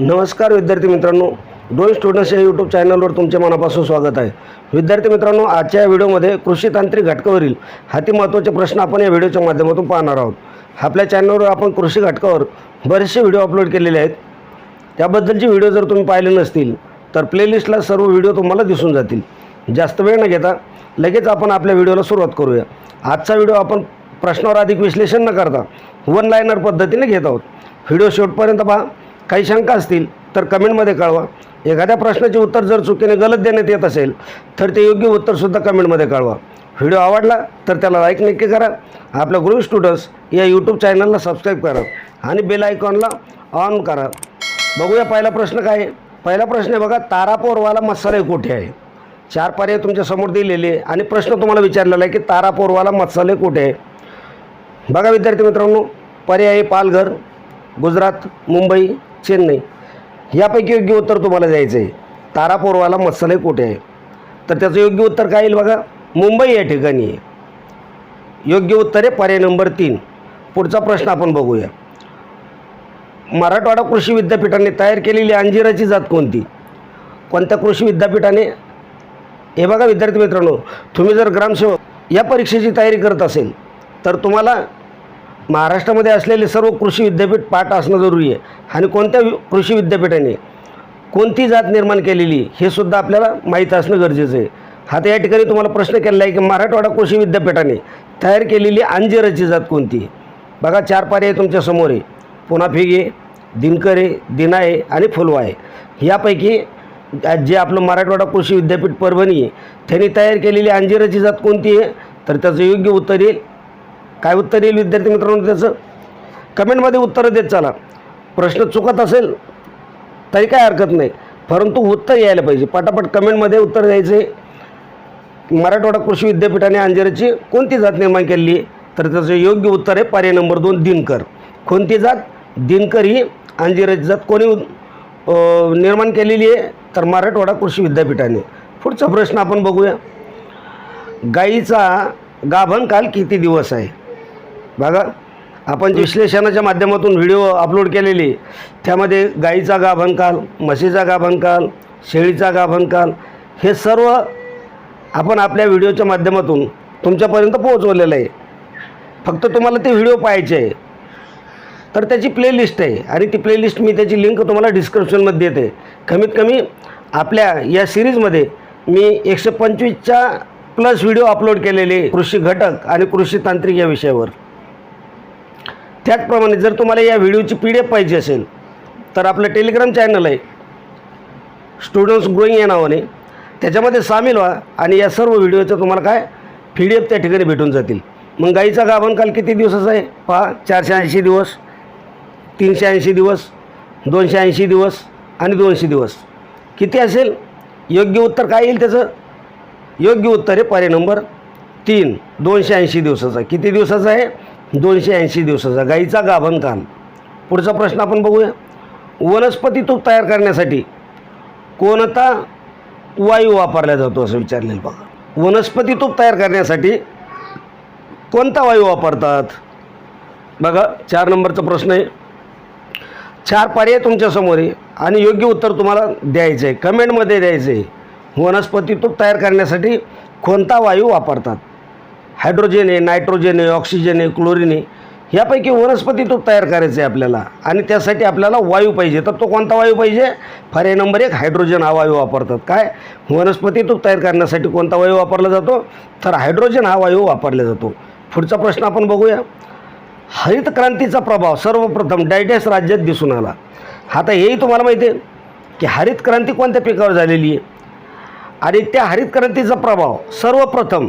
नमस्कार विद्यार्थी मित्रांनो दोन स्टुडंट्स या यूट्यूब चॅनलवर तुमचे मनापासून स्वागत आहे. विद्यार्थी मित्रांनो आजच्या या व्हिडिओमध्ये कृषी तांत्रिक घटकावरील हाती महत्त्वाचे प्रश्न आपण या व्हिडिओच्या माध्यमातून पाहणार आहोत. आपल्या चॅनलवर आपण कृषी घटकावर बरेचसे व्हिडिओ अपलोड केलेले आहेत. त्याबद्दलचे व्हिडिओ जर तुम्ही पाहिले नसतील तर प्लेलिस्टला सर्व व्हिडिओ तुम्हाला दिसून जातील. जास्त वेळ न घेता लगेच आपण आपल्या व्हिडिओला सुरुवात करूया. आजचा व्हिडिओ आपण प्रश्नावर अधिक विश्लेषण न करता वन लायनर पद्धतीने घेत आहोत. व्हिडिओ शेवटपर्यंत पहा. काही शंका असतील तर कमेंटमध्ये कळवा. एखाद्या प्रश्नाचे उत्तर जर चुकीने गलत देण्यात येत असेल तर ते योग्य उत्तरसुद्धा कमेंटमध्ये कळवा. व्हिडिओ आवडला तर त्याला लाईक नक्की करा. आपल्या ग्रुप स्टुडंट्स या यूट्यूब चॅनलला सबस्क्राईब करा आणि बेल आयकॉनला ऑन करा. बघूया पहिला प्रश्न काय आहे? पहिला प्रश्न आहे बघा तारापोरवाला मसाले कुठे आहे? चार पर्याय तुमच्यासमोर दिलेले आहे आणि प्रश्न तुम्हाला विचारलेला आहे की तारापोरवाला मसाले कुठे आहे? बघा विद्यार्थी मित्रांनो पर्याय आहे पालघर गुजरात मुंबई चेन्नई. यापैकी योग्य उत्तर तुम्हाला द्यायचं आहे तारापोरवाला मसाले कुठे आहे? तर त्याचं योग्य उत्तर काय येईल बघा? मुंबई या ठिकाणी आहे. योग्य उत्तर आहे पर्याय नंबर तीन. पुढचा प्रश्न आपण बघूया. मराठवाडा कृषी विद्यापीठाने तयार केलेली अंजिराची जात कोणती? कोणत्या कृषी विद्यापीठाने? हे बघा विद्यार्थी मित्रांनो तुम्ही जर ग्रामसेवक या परीक्षेची तयारी करत असेल तर तुम्हाला महाराष्ट्रामध्ये असलेले सर्व कृषी विद्यापीठ पाठ असणं जरुरी आहे. आणि कोणत्या वि- कृषी विद्यापीठाने कोणती जात निर्माण केलेली हे सुद्धा आपल्याला माहीत असणं गरजेचं आहे. आता या ठिकाणी तुम्हाला प्रश्न केलेला आहे की मराठवाडा कृषी विद्यापीठाने तयार केलेली अंजिराची जात कोणती? बघा चार पर्याय तुमच्यासमोर आहे. पुन्हा फिगे दिनकरे दिनाये आणि फुलवा आहे. यापैकी आज जे आपलं मराठवाडा कृषी विद्यापीठ परभणी आहे त्यांनी तयार केलेली अंजिराची जात कोणती आहे? तर त्याचं योग्य उत्तर येईल काय उत्तर येईल विद्यार्थी मित्रांनो त्याचं? कमेंटमध्ये उत्तरं देत चला. प्रश्न चुकत असेल तरी काय हरकत नाही. परंतु उत्तर यायला पाहिजे. पटापट कमेंटमध्ये उत्तर द्यायचं. आहे मराठवाडा कृषी विद्यापीठाने अंजेराची कोणती जात निर्माण केलेली आहे? तर त्याचं योग्य उत्तर आहे पर्याय नंबर दोन दिनकर. कोणती जात? दिनकर ही अंजिराची जात कोणी निर्माण केलेली आहे? तर मराठवाडा कृषी विद्यापीठाने. पुढचा प्रश्न आपण बघूया. गाईचा गाभण काल किती दिवस आहे? बघा आपण विश्लेषणाच्या माध्यमातून व्हिडिओ अपलोड केलेले त्यामध्ये गाईचा गाभणकाल म्हशीचा गाभणकाल शेळीचा गाभणकाल हे सर्व आपण आपल्या व्हिडिओच्या माध्यमातून तुमच्यापर्यंत पोहोचवलेलं आहे. फक्त तुम्हाला ते व्हिडिओ पाहायचे आहे. तर त्याची प्लेलिस्ट आहे आणि ती प्लेलिस्ट मी त्याची लिंक तुम्हाला डिस्क्रिप्शनमध्ये देते. कमीत कमी आपल्या या सिरीजमध्ये मी एकशे पंचवीसच्या प्लस व्हिडिओ अपलोड केलेले कृषी घटक आणि कृषी तांत्रिक या विषयावर. त्याचप्रमाणे जर तुम्हाला या व्हिडिओची पी डी एफ पाहिजे असेल तर आपलं टेलिग्राम चॅनल आहे. स्टुडंट्स ग्रोईंग या नावाने. त्याच्यामध्ये सामील व्हा आणि या सर्व व्हिडिओचं तुम्हाला काय? पी डी एफ त्या ठिकाणी भेटून जातील. मग गाईचा गाभण काल किती दिवसाचा आहे? पहा चारशे ऐंशी दिवस तीनशे ऐंशी दिवस दोनशे ऐंशी दिवस आणि दोनशे दिवस. किती असेल? योग्य उत्तर काय येईल त्याचं? योग्य उत्तर आहे पर्याय नंबर तीन दोनशे ऐंशी दिवसाचा. किती दिवसाचा आहे? दोनशे ऐंशी दिवसाचा गाईचा गाभण काम. पुढचा प्रश्न आपण बघूया. वनस्पती तूप तयार करण्यासाठी कोणता वायू वापरला जातो असं विचारलेलं बघा. वनस्पती तूप तयार करण्यासाठी कोणता वायू वापरतात? बघा चार नंबरचा प्रश्न आहे. चार पर्याय तुमच्यासमोर आहे आणि योग्य उत्तर तुम्हाला द्यायचं आहे कमेंटमध्ये द्यायचं आहे वनस्पती तूप तयार करण्यासाठी कोणता वायू वापरतात? हायड्रोजन आहे नायट्रोजन आहे ऑक्सिजन आहे क्लोरीन आहे यापैकी वनस्पती तूप तयार करायचं आहे आपल्याला. आणि त्यासाठी आपल्याला वायू पाहिजे. तर तो कोणता वायू पाहिजे? पर्याय नंबर एक हायड्रोजन हा वायू वापरतात. काय? वनस्पती तूप तयार करण्यासाठी कोणता वायू वापरला जातो? तर हायड्रोजन हा वायू वापरला जातो. पुढचा प्रश्न आपण बघूया. हरित क्रांतीचा प्रभाव सर्वप्रथम डायटेस राज्यात दिसून आला. आता हेही तुम्हाला माहिती आहे की हरित क्रांती कोणत्या पिकावर झालेली आहे? आणि त्या हरित क्रांतीचा प्रभाव सर्वप्रथम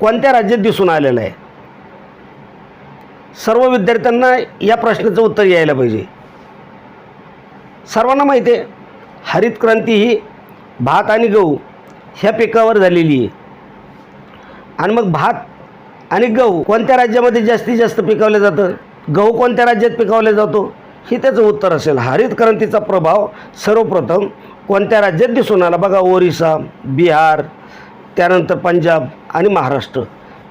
कोणत्या राज्यात दिसून आलेलं आहे? सर्व विद्यार्थ्यांना या प्रश्नाचं उत्तर यायला पाहिजे. सर्वांना माहिती आहे हरित क्रांती ही भात आणि गहू ह्या पिकावर झालेली आहे. आणि मग भात आणि गहू कोणत्या राज्यामध्ये जास्तीत जास्त पिकवलं जातं? गहू कोणत्या राज्यात पिकवला जातो? हे त्याचं उत्तर असेल. हरित क्रांतीचा प्रभाव सर्वप्रथम कोणत्या राज्यात दिसून आला? बघा ओरिसा बिहार त्यानंतर पंजाब आणि महाराष्ट्र.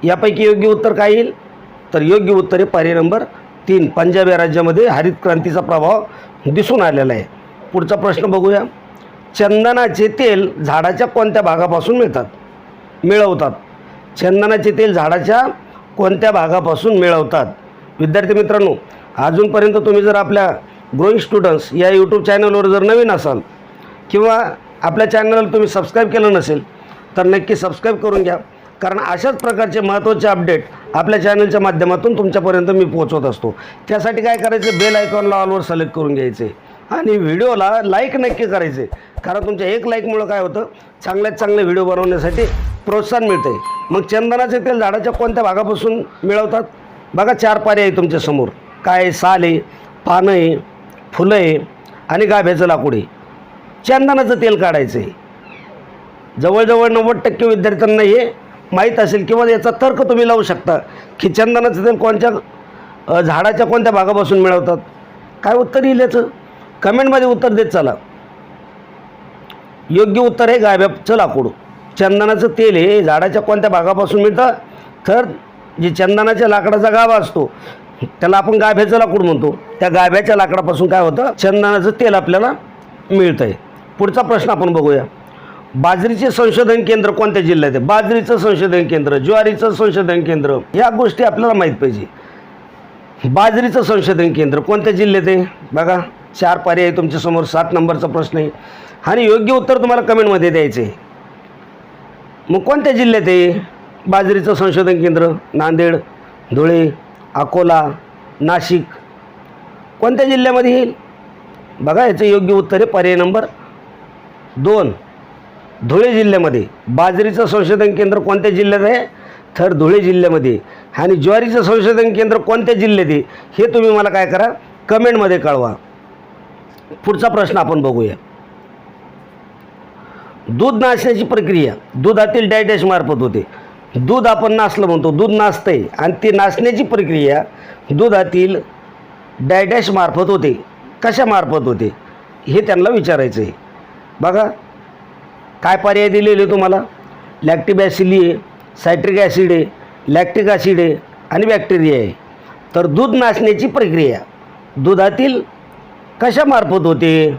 यापैकी योग्य उत्तर काय येईल? तर योग्य उत्तर आहे पर्याय नंबर तीन. पंजाब या राज्यामध्ये हरित क्रांतीचा प्रभाव दिसून आलेला आहे. पुढचा प्रश्न बघूया. चंदनाचे तेल झाडाच्या कोणत्या भागापासून मिळतात? मिळवतात. चंदनाचे तेल झाडाच्या कोणत्या भागापासून मिळवतात? विद्यार्थी मित्रांनो अजूनपर्यंत तुम्ही जर आपल्या ग्रोईंग स्टुडंट्स या यूट्यूब चॅनलवर जर नवीन असाल किंवा आपल्या चॅनलला तुम्ही सबस्क्राईब केलं नसेल तर नक्की सबस्क्राईब करून घ्या. कारण अशाच प्रकारचे महत्त्वाचे अपडेट आपल्या चॅनलच्या माध्यमातून तुमच्यापर्यंत मी पोहोचवत असतो. त्यासाठी काय करायचं? बेल आयकॉनला ऑलवर सिलेक्ट करून घ्यायचे. आणि व्हिडिओला लाईक नक्की करायचे. कारण तुमच्या एक लाईकमुळं काय होतं? चांगल्यात चांगले व्हिडिओ बनवण्यासाठी प्रोत्साहन मिळते. मग चंदनाचे तेल झाडाच्या कोणत्या भागापासून मिळवतात? बघा चार पारे आहे तुमच्यासमोर काय आहे? साल आहे पानं आहे फुलं आहे आणि गाभ्याचं लाकूड आहे. चंदनाचं तेल काढायचं आहे जवळजवळ नव्वद टक्के विद्यार्थ्यांना हे माहीत असेल किंवा याचा तर्क तुम्ही लावू शकता की चंदनाचं तेल कोणत्या झाडाच्या कोणत्या भागापासून मिळवतात? काय उत्तर येईल याचं? कमेंटमध्ये उत्तर देत चला. योग्य उत्तर आहे गाभ्याचं लाकूड चंदनाचं तेल हे झाडाच्या कोणत्या भागापासून मिळतं? तर जे चंदनाच्या लाकडाचा गाभा असतो त्याला आपण गाभ्याचं लाकूड म्हणतो? त्या गाभ्याच्या लाकडापासून काय होतं? चंदनाचं तेल आपल्याला मिळतं आहे पुढचा प्रश्न आपण बघूया. बाजरीचे संशोधन केंद्र कोणत्या जिल्ह्यात आहे? बाजरीचं संशोधन केंद्र ज्वारीचं संशोधन केंद्र या गोष्टी आपल्याला माहीत पाहिजे. बाजरीचं संशोधन केंद्र कोणत्या जिल्ह्यात आहे? बघा चार पर्याय तुमच्यासमोर सात नंबरचा प्रश्न आहे. आणि योग्य उत्तर तुम्हाला कमेंटमध्ये द्यायचं आहे. मग कोणत्या जिल्ह्यात आहे? बाजरीचं संशोधन केंद्र नांदेड धुळे अकोला नाशिक कोणत्या जिल्ह्यामध्ये येईल? बघा याचं योग्य उत्तर आहे पर्याय नंबर दोन. धुळे जिल्ह्यामध्ये. बाजरीचं संशोधन केंद्र कोणत्या जिल्ह्यात आहे? तर धुळे जिल्ह्यामध्ये. आणि ज्वारीचं संशोधन केंद्र कोणत्या जिल्ह्यात आहे? हे तुम्ही मला काय करा? कमेंटमध्ये कळवा. पुढचा प्रश्न आपण बघूया. दूध नासण्याची प्रक्रिया. दुधातील डायटॅश मार्फत होते. दूध आपण नासलं म्हणतो. दूध नासतंय. आणि ती नासण्याची प्रक्रिया दुधातील डायडॅश मार्फत होते. कशामार्फत होते? हे त्यांना विचारायचं आहे बघा. काय पर्याय दिलेले तुम्हाला? लॅक्टिबॅसिली आहे सायट्रिक ॲसिड आहे लॅक्टिक ॲसिड आहे आणि बॅक्टेरिया आहे. तर दूध नासण्याची प्रक्रिया. दुधातील कशामार्फत होते?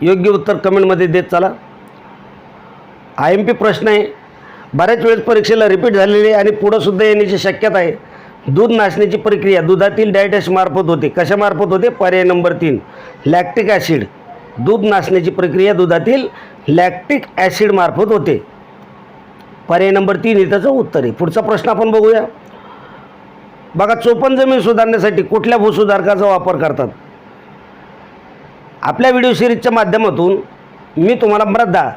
योग्य उत्तर कमेंटमध्ये देत चला. आय एम पी प्रश्न आहे. बऱ्याच वेळेस परीक्षेला रिपीट झालेली आहे आणि पुढंसुद्धा येण्याची शक्यता आहे. दूध नासण्याची प्रक्रिया दुधातील डायटॅशमार्फत होते. कशामार्फत होते? पर्याय नंबर तीन. लॅक्टिक ॲसिड दूध नासण्याची प्रक्रिया दुधातील लॅक्टिक ॲसिड मार्फत होते. पर्याय नंबर तीन हे त्याचं उत्तर आहे. पुढचा प्रश्न आपण बघूया. बघा चोपन जमीन सुधारण्यासाठी कुठल्या भूसुधारकाचा वापर करतात? आपल्या व्हिडिओ सिरीजच्या माध्यमातून मी तुम्हाला मृदा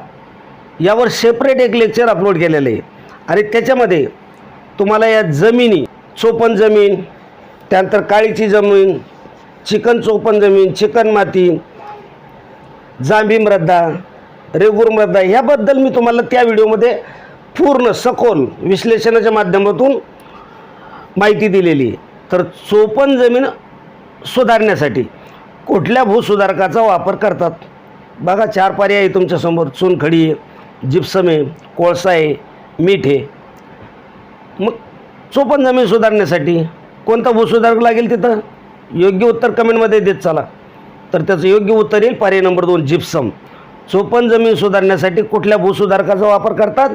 यावर सेपरेट एक लेक्चर अपलोड केलेलं आहे. आणि त्याच्यामध्ये तुम्हाला या जमिनी चोपन जमीन त्यानंतर काळीची जमीन चिकन चोपन जमीन चिकन माती जांभी मृदा रेगूर मृदा ह्याबद्दल मी तुम्हाला त्या व्हिडिओमध्ये पूर्ण सखोल विश्लेषणाच्या माध्यमातून माहिती दिलेली तर चोपन जमीन सुधारण्यासाठी कुठल्या भूसुधारकाचा वापर करतात? बघा चार पर्याय आहे तुमच्यासमोर. चुनखडी जिप्सम आहे कोळसा आहे मीठ आहे. मग चोपन जमीन सुधारण्यासाठी कोणता भूसुधारक लागेल तिथं? योग्य उत्तर कमेंटमध्ये देत चला. तर त्याचं योग्य उत्तर येईल. पर्याय नंबर दोन जिप्सम. चोपन जमीन सुधारण्यासाठी कुठल्या भूसुधारकाचा वापर करतात?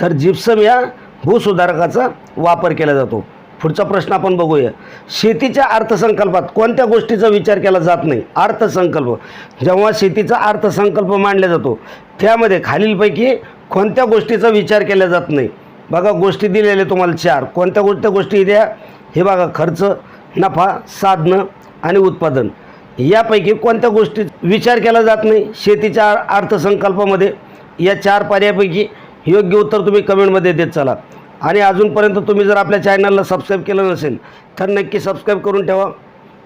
तर जिप्सम या भूसुधारकाचा वापर केला जातो. पुढचा प्रश्न आपण बघूया. शेतीच्या अर्थसंकल्पात कोणत्या गोष्टीचा विचार केला जात नाही? अर्थसंकल्प. जेव्हा शेतीचा अर्थसंकल्प मांडला जातो त्यामध्ये खालीलपैकी कोणत्या गोष्टीचा विचार केला जात नाही? बघा गोष्टी दिलेल्या तुम्हाला चार. कोणत्या कोणत्या गोष्टी द्या? हे बघा खर्च नफा साधनं आणि उत्पादन. यापैकी कोणत्या गोष्टी विचार केला जात नाही? शेतीच्या अर्थसंकल्पामध्ये या चार पर्यायापैकी योग्य उत्तर तुम्ही कमेंटमध्ये देत चला. आणि अजूनपर्यंत तुम्ही जर आपल्या चॅनलला सबस्क्राईब केलं नसेल तर नक्की सबस्क्राईब करून ठेवा.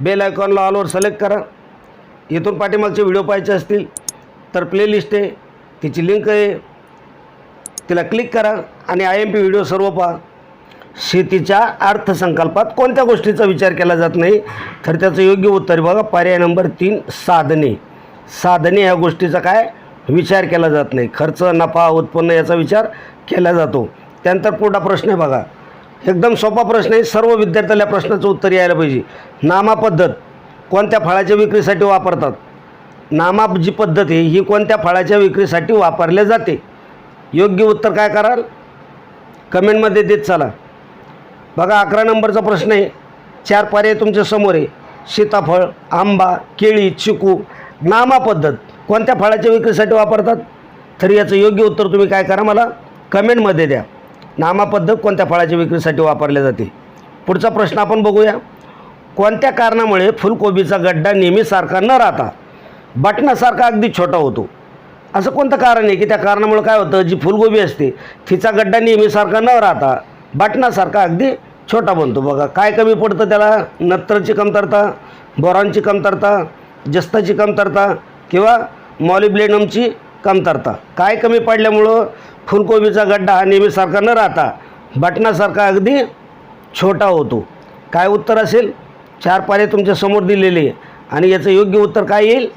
बेल आयकॉनला ऑलवर सिलेक्ट करा. इथून पाठीमागचे व्हिडिओ पाहायचे असतील तर प्लेलिस्ट आहे. तिची लिंक आहे. तिला क्लिक करा आणि आय एम पी व्हिडिओ सर्व पहा. शेतीच्या अर्थसंकल्पात कोणत्या गोष्टीचा विचार केला जात नाही? तर त्याचं योग्य उत्तर बघा. पर्याय नंबर तीन साधने. साधने ह्या गोष्टीचा काय? विचार केला जात नाही. खर्च नफा उत्पन्न याचा विचार केला जातो. त्यानंतर पुढा प्रश्न आहे बघा. एकदम सोपा प्रश्न आहे. सर्व विद्यार्थ्याला प्रश्नाचं उत्तर यायला पाहिजे. नामा पद्धत कोणत्या फळाच्या विक्रीसाठी वापरतात? नामा जी पद्धत आहे ही कोणत्या फळाच्या विक्रीसाठी वापरल्या जाते? योग्य उत्तर काय कराल? कमेंटमध्ये देत चला. बघा अकरा नंबरचा प्रश्न आहे. चार पर्याय तुमच्यासमोर आहे. सीताफळ आंबा केळी चिकू नामा पद्धत. कोणत्या फळाच्या विक्रीसाठी वापरतात? तर याचं योग्य उत्तर तुम्ही काय करा मला? कमेंटमध्ये द्या. नामा पद्धत कोणत्या फळाच्या विक्रीसाठी वापरल्या जाते? पुढचा प्रश्न आपण बघूया. कोणत्या कारणामुळे फुलकोबीचा गड्डा नेहमी सारखा न राहता बटणासारखा अगदी छोटा होतो? असं कोणतं कारण आहे की त्या कारणामुळे काय होतं? जी फुलगोबी असते तिचा गड्डा नेहमीसारखा न राहता बटणासारखा अगदी छोटा बनतो. बघा काय कमी पडतं त्याला? नत्रची कमतरता बोरांची कमतरता जस्ताची कमतरता किंवा मॉलिब्लेनमची कमतरता. काय कमी पडल्यामुळं फुलकोबीचा गड्डा हा नेहमीसारखा न राहता बटणासारखा अगदी छोटा होतो. काय उत्तर असेल? चार पर्याय तुमच्यासमोर दिलेले आणि याचं योग्य उत्तर काय येईल?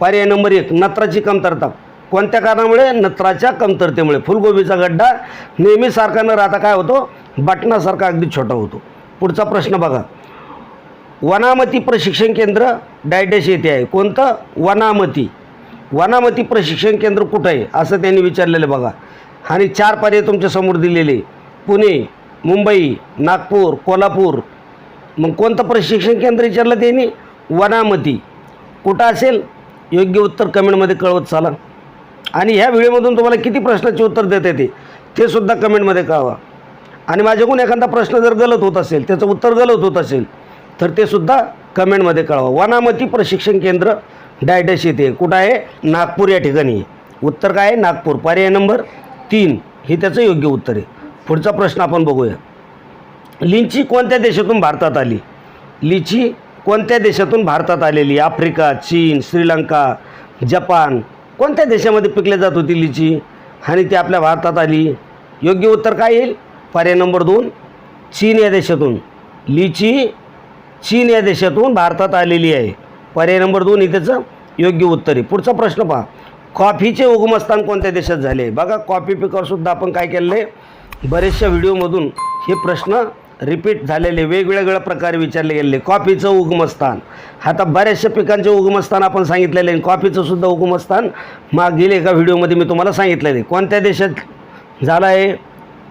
पर्याय नंबर एक नत्राची कमतरता. कोणत्या कारणामुळे? नत्राच्या कमतरतेमुळे. फुलगोबीचा गड्डा नेहमीसारखा न राहता काय होतो? बटणासारखा अगदी छोटा होतो. पुढचा प्रश्न बघा. वनामती प्रशिक्षण केंद्र डायडेश येथे आहे. कोणतं? वनामती. वनामती प्रशिक्षण केंद्र कुठं आहे? असं त्यांनी विचारलेलं बघा. आणि चार पर्याय तुमच्यासमोर दिलेले. पुणे मुंबई नागपूर कोल्हापूर. मग कोणतं प्रशिक्षण केंद्र विचारलं त्यांनी? वनामती. कुठं असेल? योग्य उत्तर कमेंटमध्ये कळवत चाला. आणि ह्या व्हिडिओमधून तुम्हाला किती प्रश्नाचे उत्तर देता येते ते सुद्धा कमेंटमध्ये कळवा. आणि माझ्याकडून एखादा प्रश्न जर गलत होत असेल त्याचं उत्तर गलत होत असेल तर ते सुद्धा कमेंटमध्ये कळवा. वनामती प्रशिक्षण केंद्र डायडस येथे कुठं आहे? नागपूर या ठिकाणी आहे. उत्तर काय आहे? नागपूर. पर्याय नंबर तीन. हे त्याचं योग्य उत्तर आहे. पुढचा प्रश्न आपण बघूया. लिंची कोणत्या देशातून भारतात आली? लिची कोणत्या देशातून भारतात आलेली? आफ्रिका चीन श्रीलंका जपान कोणत्या देशामध्ये पिकले जात होती लिची? आणि ती आपल्या भारतात आली. योग्य उत्तर काय येईल? पर्याय नंबर दोन चीन या देशातून. लिची चीन या देशातून भारतात आलेली आहे. पर्याय नंबर दोन ही त्याचं योग्य उत्तर आहे. पुढचा प्रश्न पहा. कॉफीचे उगमस्थान कोणत्या देशात झाले? बघा कॉफी पिकावरसुद्धा आपण काय केलेलं आहे? बरेचशा व्हिडिओमधून हे प्रश्न रिपीट झालेले वेगवेगळ्या प्रकारे विचारले गेलेले कॉफीचं उगमस्थान. आता बऱ्याचशा पिकांचे उगमस्थान आपण सांगितलेले आहे कॉफीचं सुद्धा उगमस्थान मागील एका व्हिडिओमध्ये मी तुम्हाला सांगितलेलं. आहे कोणत्या देशात झालं आहे?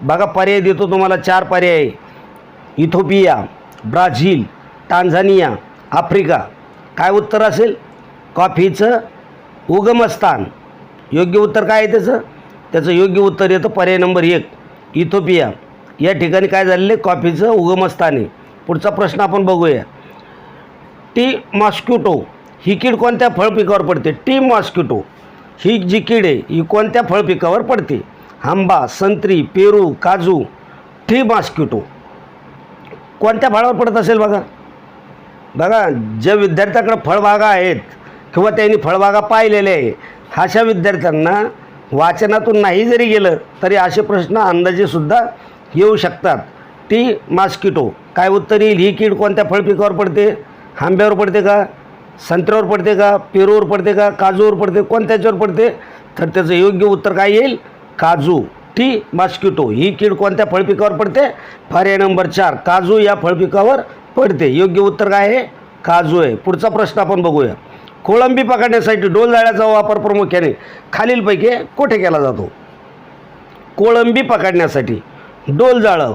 बघा पर्याय देतो तुम्हाला. चार पर्याय इथोपिया ब्राझील टांझानिया आफ्रिका. काय उत्तर असेल? कॉफीचं उगमस्थान. योग्य उत्तर काय आहे त्याचं? त्याचं योग्य उत्तर येतं पर्याय नंबर एक इथोपिया. या ठिकाणी काय झालेलं आहे? कॉफीचं उगमस्थान आहे. पुढचा प्रश्न आपण बघूया. टी मॉस्किटो ही कीड कोणत्या फळ पिकावर पडते? टी मॉस्क्युटो ही जी कीड आहे ही कोणत्या फळ पिकावर पडते? आंबा संत्री पेरू काजू टी मॉस्किटो. कोणत्या फळावर पडत असेल बघा? बघा ज्या विद्यार्थ्याकडे फळबागा आहेत किंवा त्यांनी फळबागा पाहिलेल्या आहे अशा विद्यार्थ्यांना वाचनातून नाही जरी गेलं तरी असे प्रश्न अंदाजेसुद्धा येऊ शकतात. ती मास्किटो काय उत्तर? येईल ही कीड कोणत्या फळपिकावर पडते? आंब्यावर पडते का? संत्र्यावर पडते का? पेरूवर पडते का? काजूवर पडते? कोणत्याच्यावर पडते? तर त्याचं योग्य उत्तर काय येईल? काजू. टी मास्किटो ही कीड कोणत्या फळपिकावर पडते? पर्याय नंबर चार. काजू या फळपिकावर पडते. योग्य उत्तर काय आहे? काजू आहे. पुढचा प्रश्न आपण बघूया. कोळंबी पकडण्यासाठी डोलजाळ्याचा वापर प्रामुख्याने खालीलपैकी कुठे केला जातो? कोळंबी पकडण्यासाठी. डोल जाळं.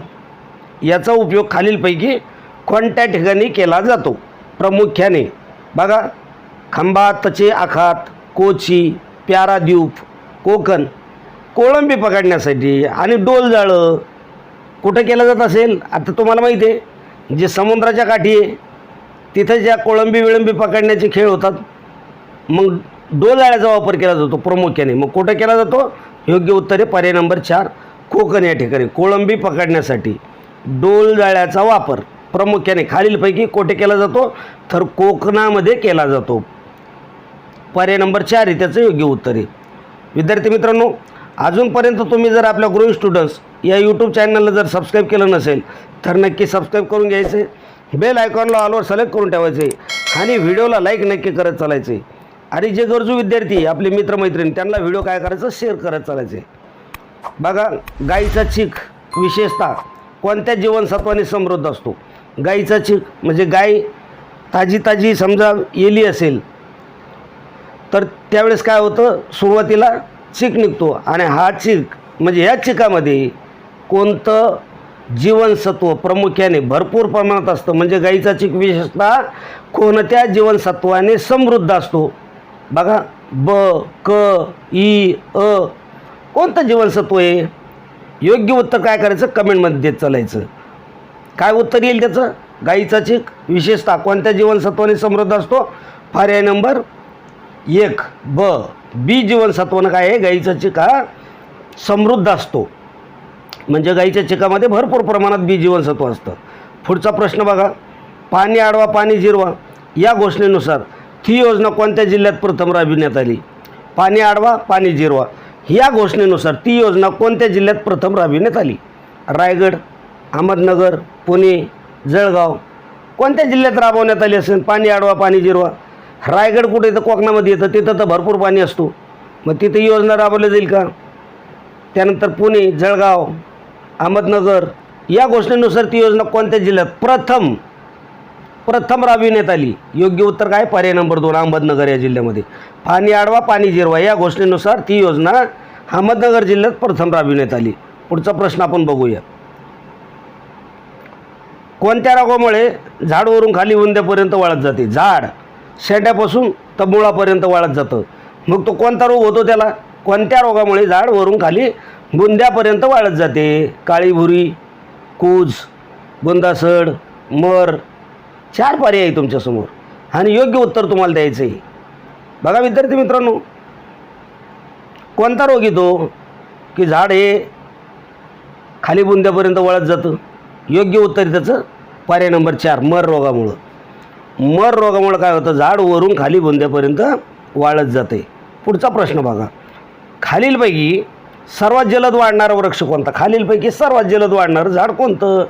याचा उपयोग खालीलपैकी कोणत्या ठिकाणी केला जातो? प्रामुख्याने बघा खंबातचे आखात कोची प्याराद्वीप कोकण कोळंबी पकडण्यासाठी आणि डोल जाळं. कुठं केलं जात असेल? आता तुम्हाला माहिती आहे जे समुद्राच्या काठी आहे तिथं ज्या कोळंबी विळंबी पकडण्याचे खेळ होतात मग डोल जाळ्याचा वापर केला जातो प्रामुख्याने. मग कुठं केला जातो? योग्य उत्तर आहे पर्याय नंबर चार कोकण या ठिकाणी कोळंबी पकडण्यासाठी डोल जाळ्याचा वापर. प्रामुख्याने खालीलपैकी कोठे केला जातो? तर कोकणामध्ये केला जातो. पर्याय नंबर चार आहे त्याचं योग्य उत्तर आहे. विद्यार्थी मित्रांनो अजूनपर्यंत तुम्ही जर आपल्या ग्रोईंग स्टुडंट्स या यूट्यूब चॅनलला जर सबस्क्राईब केलं नसेल तर नक्की सबस्क्राईब करून घ्यायचे. बेल आयकॉनला ऑलवर सिलेक्ट करून ठेवायचे आणि व्हिडिओला लाईक नक्की करत चालायचे. आणि जे गरजू विद्यार्थी आपले मित्रमैत्रिणी त्यांना व्हिडिओ काय करायचं? शेअर करत चालायचे. बघा गाईचा चीक विशेषतः कोणत्या जीवनसत्वाने समृद्ध असतो? गाईचा चीक म्हणजे गाय ताजी ताजी समजा येली असेल तर त्यावेळेस काय होतं? सुरुवातीला चीक निघतो आणि हा चीक म्हणजे ह्या चिकामध्ये कोणतं जीवनसत्व प्रामुख्याने भरपूर प्रमाणात असतं. म्हणजे गाईचा चीक विशेषतः कोणत्या जीवनसत्वाने समृद्ध असतो? बघा ब क ई अ कोणतं जीवनसत्व आहे? योग्य उत्तर काय करायचं? कमेंटमध्ये देत चालायचं. काय उत्तर येईल त्याचं? गाईचा चीक विशेषतः कोणत्या जीवनसत्वाने समृद्ध असतो? पर्याय नंबर एक ब बी जीवनसत्वानं काय आहे? गाईचा चीक हा समृद्ध असतो. म्हणजे गाईच्या चिकामध्ये भरपूर प्रमाणात बी जीवनसत्व असतं. पुढचा प्रश्न बघा. पाणी आडवा पाणी जिरवा. या घोषणेनुसार ही योजना कोणत्या जिल्ह्यात प्रथम राबविण्यात आली? पाणी आडवा पाणी जिरवा. या घोषणेनुसार ती योजना कोणत्या जिल्ह्यात प्रथम राबविण्यात आली? रायगड अहमदनगर पुणे जळगाव. कोणत्या जिल्ह्यात राबवण्यात आली असेल? पाणी आडवा पाणी जिरवा. रायगड कुठे येतं? कोकणामध्ये येतं. तिथं तर भरपूर पाणी असतो. मग तिथं योजना राबवली जाईल का? त्यानंतर पुणे जळगाव अहमदनगर. या घोषणेनुसार ती योजना कोणत्या जिल्ह्यात प्रथम प्रथम राबविण्यात आली? योग्य उत्तर काय? पर्याय नंबर दोन अहमदनगर या जिल्ह्यामध्ये. पाणी आडवा पाणी जिरवा या घोषणेनुसार ती योजना अहमदनगर जिल्ह्यात प्रथम राबविण्यात आली. पुढचा प्रश्न आपण बघूया. कोणत्या रोगामुळे झाड वरून खाली उंद्यापर्यंत वाळत जाते? झाड शेंड्यापासून तर मुळापर्यंत वाळत जातं. मग तो कोणता रोग होतो त्याला? कोणत्या रोगामुळे झाड वरून खाली बुंद्यापर्यंत वाळत जाते? काळी भुरी कूज बुंदासड मर चार पर्याय आहे तुमच्यासमोर. आणि योग्य उत्तर तुम्हाला द्यायचं आहे बघा विद्यार्थी मित्रांनो कोणता रोग येतो की झाड हे खाली बुंद्यापर्यंत वळत जातं? योग्य उत्तर त्याचं पर्याय नंबर चार मर रोगामुळं. मर रोगामुळं काय होतं? झाड वरून खाली बुंद्यापर्यंत वाळत जाते. पुढचा प्रश्न बघा. खालीलपैकी सर्वात जलद वाढणारा वृक्ष कोणता? खालीलपैकी सर्वात जलद वाढणारं झाड कोणतं?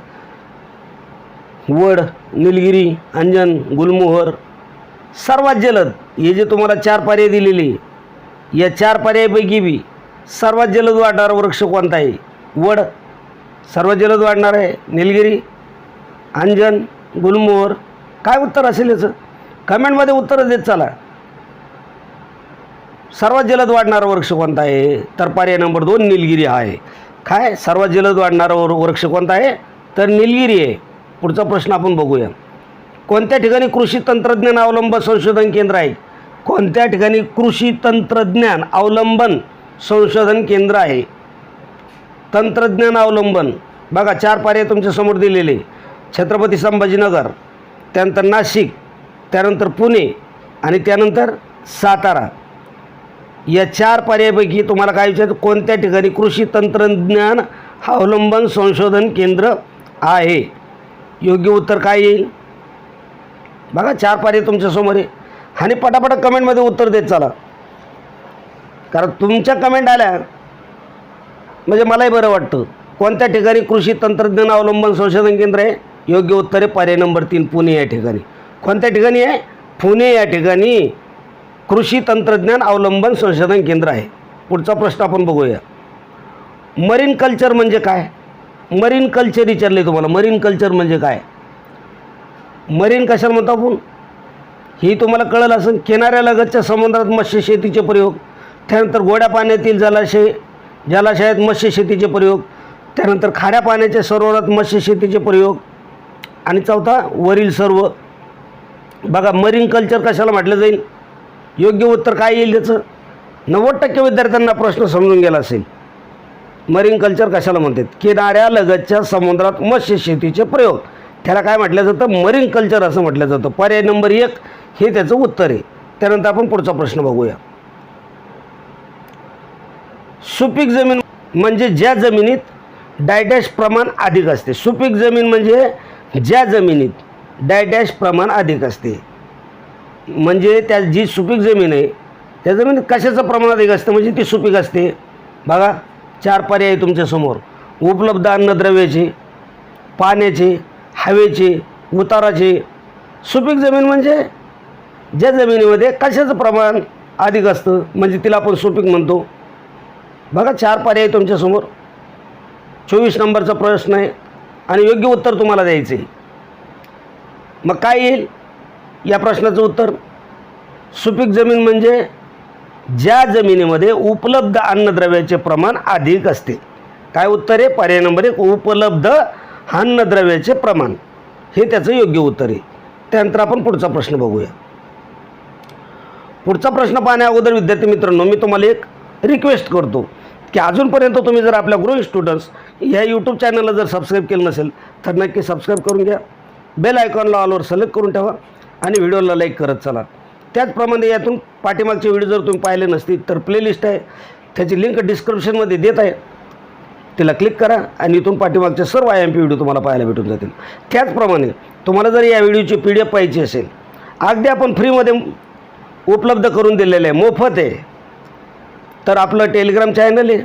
वड निलगिरी अंजन गुलमोहर सर्वात जलद. हे जे तुम्हाला चार पर्याय दिलेले या चार पर्यायापैकी बी सर्वात जलद वाढणारा वृक्ष कोणता आहे? वड सर्वात जलद वाढणार आहे निलगिरी अंजन गुलमोहर. काय उत्तर असेल याचं? कमेंटमध्ये उत्तरं देत चला. सर्वात जलद वाढणारा वृक्ष कोणता आहे? तर पर्याय नंबर दोन निलगिरी हा आहे. काय? सर्वात जलद वाढणारा वृक्ष कोणता आहे? तर निलगिरी आहे. पुढचा प्रश्न आपण बघूया. कोणत्या ठिकाणी कृषी तंत्रज्ञान अवलंबन संशोधन केंद्र आहे? कोणत्या ठिकाणी कृषी तंत्रज्ञान अवलंबन संशोधन केंद्र आहे? तंत्रज्ञान अवलंबन. बघा चार पर्याय तुमच्यासमोर दिलेले. छत्रपती संभाजीनगर त्यानंतर नाशिक त्यानंतर पुणे आणि त्यानंतर सातारा. या चार पर्यायापैकी तुम्हाला काय विचारतं कोणत्या ठिकाणी कृषी तंत्रज्ञान अवलंबन संशोधन केंद्र आहे? योग्य उत्तर काय येईल? बघा चार पर्याय तुमच्यासमोर आहे. आणि पटापट कमेंटमध्ये उत्तर देत चला. कारण तुमच्या कमेंट आल्या म्हणजे मलाही बरं वाटतं. कोणत्या ठिकाणी कृषी तंत्रज्ञान अवलंबन संशोधन केंद्र आहे? योग्य उत्तर आहे पर्याय नंबर तीन पुणे या ठिकाणी. कोणत्या ठिकाणी आहे? पुणे या ठिकाणी कृषी तंत्रज्ञान अवलंबन संशोधन केंद्र आहे. पुढचा प्रश्न आपण बघूया. मरीन कल्चर म्हणजे काय? मरीन कल्चर विचारले तुम्हाला. मरीन कल्चर म्हणजे काय? मरीन कशाला म्हणतो आपण? ही तुम्हाला कळलं असेल किनाऱ्यालगतच्या समुद्रात मत्स्यशेतीचे प्रयोग त्यानंतर गोड्या पाण्यातील जलाशय जलाशयात मत्स्यशेतीचे प्रयोग त्यानंतर खाऱ्या पाण्याच्या सरोवरात मत्स्यशेतीचे प्रयोग आणि चौथा वरील सर्व. बघा मरीन कल्चर कशाला म्हटलं जाईल? योग्य उत्तर काय येईल त्याचं? नव्वद टक्के विद्यार्थ्यांना प्रश्न समजून गेला असेल. मरीन कल्चर कशाला म्हणतात? किनाऱ्यालगतच्या समुद्रात मत्स्यशेतीचे प्रयोग. त्याला काय म्हटलं जातं? मरीन कल्चर असं म्हटलं जातं. पर्याय नंबर एक हे त्याचं उत्तर आहे. त्यानंतर आपण पुढचा प्रश्न बघूया. सुपीक जमीन म्हणजे ज्या जमिनीत डायडॅश प्रमाण अधिक असते. सुपीक जमीन म्हणजे ज्या जमिनीत डायडॅश प्रमाण अधिक असते. म्हणजे त्या जी सुपीक जमीन आहे त्या जमिनीत कशाचं प्रमाण अधिक असतं? म्हणजे ती सुपीक असते. बघा चार पर्याय आहे तुमच्यासमोर. उपलब्ध अन्नद्रव्याचे पाण्याचे हवेचे उताराचे. सुपीक जमीन म्हणजे ज्या जमिनीमध्ये कशाचं प्रमाण अधिक असतं म्हणजे तिला आपण सुपीक म्हणतो. बघा चार पर्याय तुमच्यासमोर चोवीस नंबरचा प्रश्न आहे आणि योग्य उत्तर तुम्हाला द्यायचं आहे. मग काय येईल? या प्रश्नाचं उत्तर सुपीक जमीन म्हणजे ज्या जमिनीमध्ये उपलब्ध अन्नद्रव्याचे प्रमाण अधिक असते. काय उत्तर आहे? पर्याय नंबर एक उपलब्ध अन्नद्रव्याचे प्रमाण. हे त्याचं योग्य उत्तर आहे. त्यानंतर आपण पुढचा प्रश्न बघूया. पुढचा प्रश्न पाहण्या अगोदर विद्यार्थी मित्रांनो मी तुम्हाला एक रिक्वेस्ट करतो की अजूनपर्यंत तुम्ही जर आपल्या ग्रोइंग स्टुडंट्स या यूट्यूब चॅनलला जर सबस्क्राईब केलं नसेल तर नक्की सबस्क्राईब करून घ्या. बेल आयकॉनला ऑलवर सिलेक्ट करून ठेवा आणि व्हिडिओला लाईक करत चला. त्याचप्रमाणे यातून पाठीमागचे व्हिडिओ जर तुम्ही पाहिले नसतील तर प्लेलिस्ट आहे. त्याची लिंक डिस्क्रिप्शनमध्ये देत आहे. तिला क्लिक करा आणि इथून पाठीमागचे सर्व आय एम पी व्हिडिओ तुम्हाला पाहायला भेटून जातील. त्याचप्रमाणे तुम्हाला जर या व्हिडिओची पी डी एफ पाहिजे असेल अगदी आपण फ्रीमध्ये उपलब्ध करून दिलेलं आहे मोफत आहे. तर आपलं टेलिग्राम चॅनल आहे.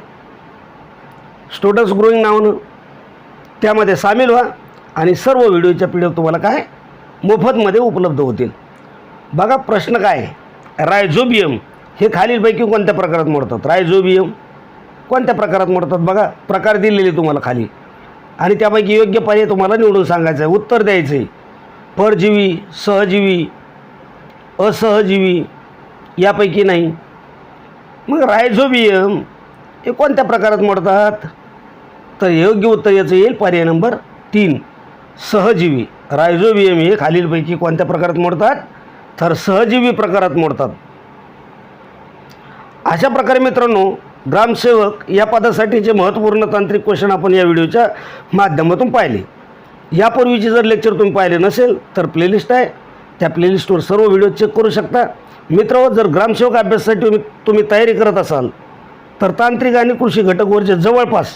स्टुडंट्स ग्रोईंग नावानं. त्यामध्ये सामील व्हा आणि सर्व व्हिडिओच्या पी डी एफ तुम्हाला काय? मोफतमध्ये उपलब्ध होतील. बघा प्रश्न काय? रायझोबियम हे खालीलपैकी कोणत्या प्रकारात मोडतात? रायझोबियम कोणत्या प्रकारात मोडतात बघा? प्रकार दिलेले तुम्हाला खाली. आणि त्यापैकी योग्य पर्याय तुम्हाला निवडून सांगायचं आहे उत्तर द्यायचं आहे परजीवी सहजीवी असहजीवी यापैकी नाही. मग रायझोबियम हे कोणत्या प्रकारात मोडतात? तर योग्य उत्तर याचं येईल पर्याय नंबर तीन. सहजीवी. रायझोबियम हे खालीलपैकी कोणत्या प्रकारात मोडतात? तर सहजीवी प्रकारात मोडतात. अशा प्रकारे मित्रांनो ग्रामसेवक या पदासाठीचे महत्त्वपूर्ण तांत्रिक क्वेश्चन आपण या व्हिडिओच्या माध्यमातून पाहिले. यापूर्वीचे जर लेक्चर तुम्ही पाहिले नसेल तर प्लेलिस्ट आहे. त्या प्लेलिस्टवर सर्व व्हिडिओ चेक करू शकता. मित्र जर ग्रामसेवक अभ्यासासाठी तुम्ही तुम्ही तयारी करत असाल तर तांत्रिक आणि कृषी घटकवरचे जवळपास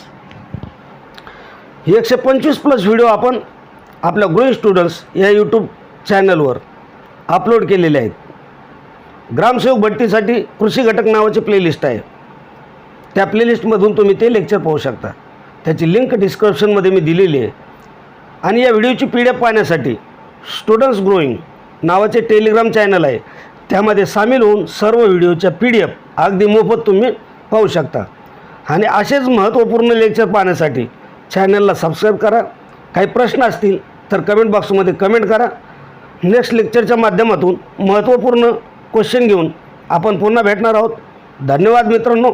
एकशे पंचवीस प्लस व्हिडिओ आपण आपल्या ग्रोईंग स्टुडंट्स या यूट्यूब चॅनलवर अपलोड केलेले आहेत. ग्रामसेवक भट्टीसाठी कृषी घटक नावाची प्लेलिस्ट आहे. त्या प्लेलिस्टमधून तुम्ही ते लेक्चर पाहू शकता. त्याची लिंक डिस्क्रिप्शनमध्ये मी दिलेली आहे. आणि या व्हिडिओची पी डी एफ पाहण्यासाठी स्टुडंट्स ग्रोईंग नावाचे टेलिग्राम चॅनल आहे. त्यामध्ये सामील होऊन सर्व व्हिडिओच्या पी डी एफ अगदी मोफत तुम्ही पाहू शकता. आणि असेच महत्त्वपूर्ण लेक्चर पाहण्यासाठी चॅनलला सबस्क्राईब करा. काही प्रश्न असतील तर कमेंट बॉक्समध्ये कमेंट करा. नेक्स्ट लेक्चरच्या माध्यमातून महत्त्वपूर्ण क्वेश्चन घेऊन आपण पुन्हा भेटणार आहोत. धन्यवाद मित्रांनो.